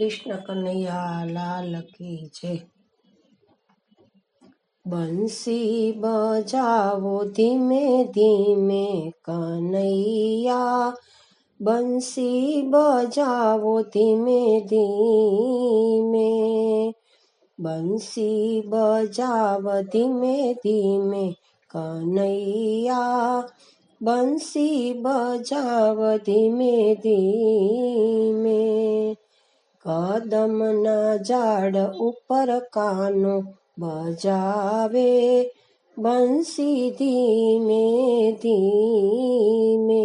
કૃષ્ણ કનૈયા લાલ કી છે બંસી બજાવો ધીમે ધીમે કનૈયા. બંસી બજાવો ધીમે ધીમે. બંસી બજાવ ધીમે ધીમે કનૈયા. બંસી બજાવ ધીમે ધીમે. કદમના ઝાડ ઉપર કાનો બજાવે. બંસી ધીમે ધીમે.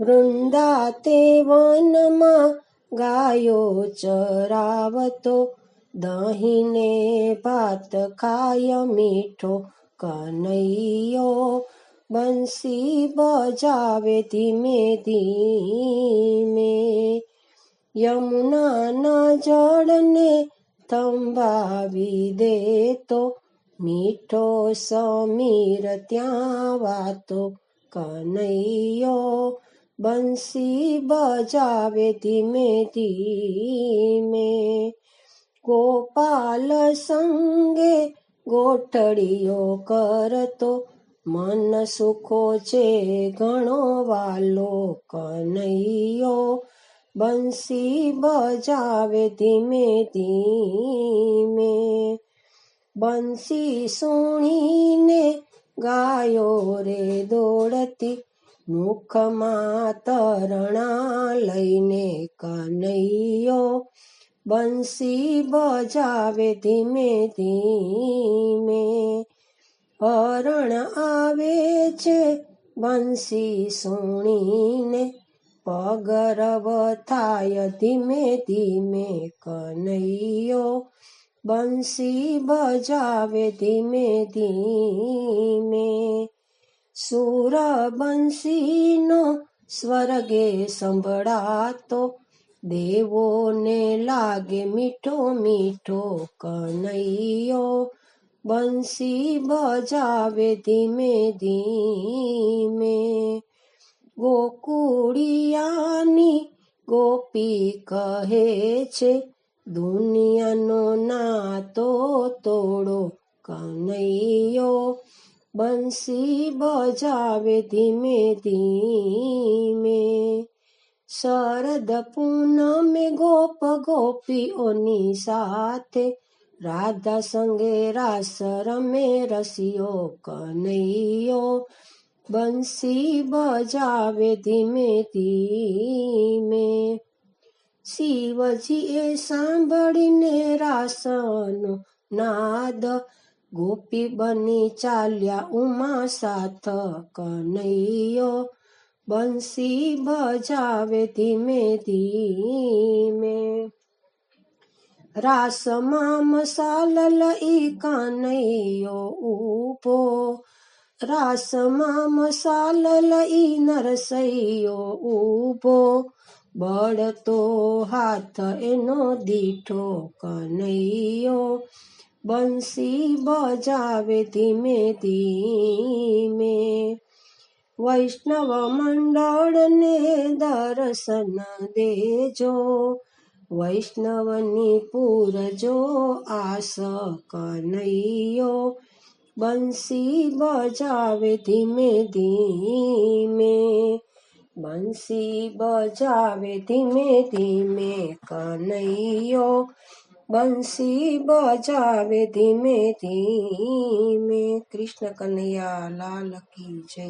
વૃંદા તે વનમાં ગાયો ચરાવતો, દહીંને ભાત ખાય મીઠો કનૈયો. બંસી બજાવે ધીમે ધીમે. યમુનાના જળને થંભાવી દેતો મીઠો સમીર ત્યાં વાતો કનૈયો બંસી બજાવે ધીમે ધીમે ગોપાલ સંગે ગોઠડીઓ કરતો મન સુખો છે ઘણો વાલો કનૈયો બંસી બજાવે ધીમે ધીમે બંસી સુણીને ગાયો રે દોડતી મુખમાં તરણા લઈને કનૈયો બંસી બજાવે ધીમે ધીમે હરણ આવે છે બંસી સુણીને પગરવ થાય ધીમે ધીમે કનૈયો બંસી બજાવે ધીમે ધીમે સુર બંસીનો સ્વર્ગે સંભળાતો દેવોને લાગે મીઠો મીઠો કનૈયો બંસી બજાવે ધીમે ધીમે ગોકુળિયાની ગોપી કહે છે, દુનિયાનો નાતો તોડો કનૈયો, બંસી બજાવે ધીમે ધીમે. શરદ પૂનમે ગોપ ગોપીઓની સાથે, રાધા સંગે રાસ રમે રસિયો કનૈયો. બંસી બજાવે ધીમે ધીમે શિવજીએ સાંભળીને રાસનો નાદ ગોપી બની ચાલ્યા ઉમા સાથ કનૈયો બંસી બજાવે ધીમે ધીમે રાસમાં મસાલ લઈ કનૈયો ઊભો રાસમાં મસાલ લઈ નરસૈયો ઊભો. બળતો હાથ એનો દીઠો કનૈયો. બંસી બજાવે ધીમે ધીમે. વૈષ્ણવ મંડળને દર્શન દેજો. વૈષ્ણવની પૂરજો આસ કનૈયો. બંસી બજાવે ધીમે ધીમે બંસી બજાવે ધીમે ધીમે કનૈયો બંસી બજાવે ધીમે ધીમે કૃષ્ણ કનૈયા લાલ કી જય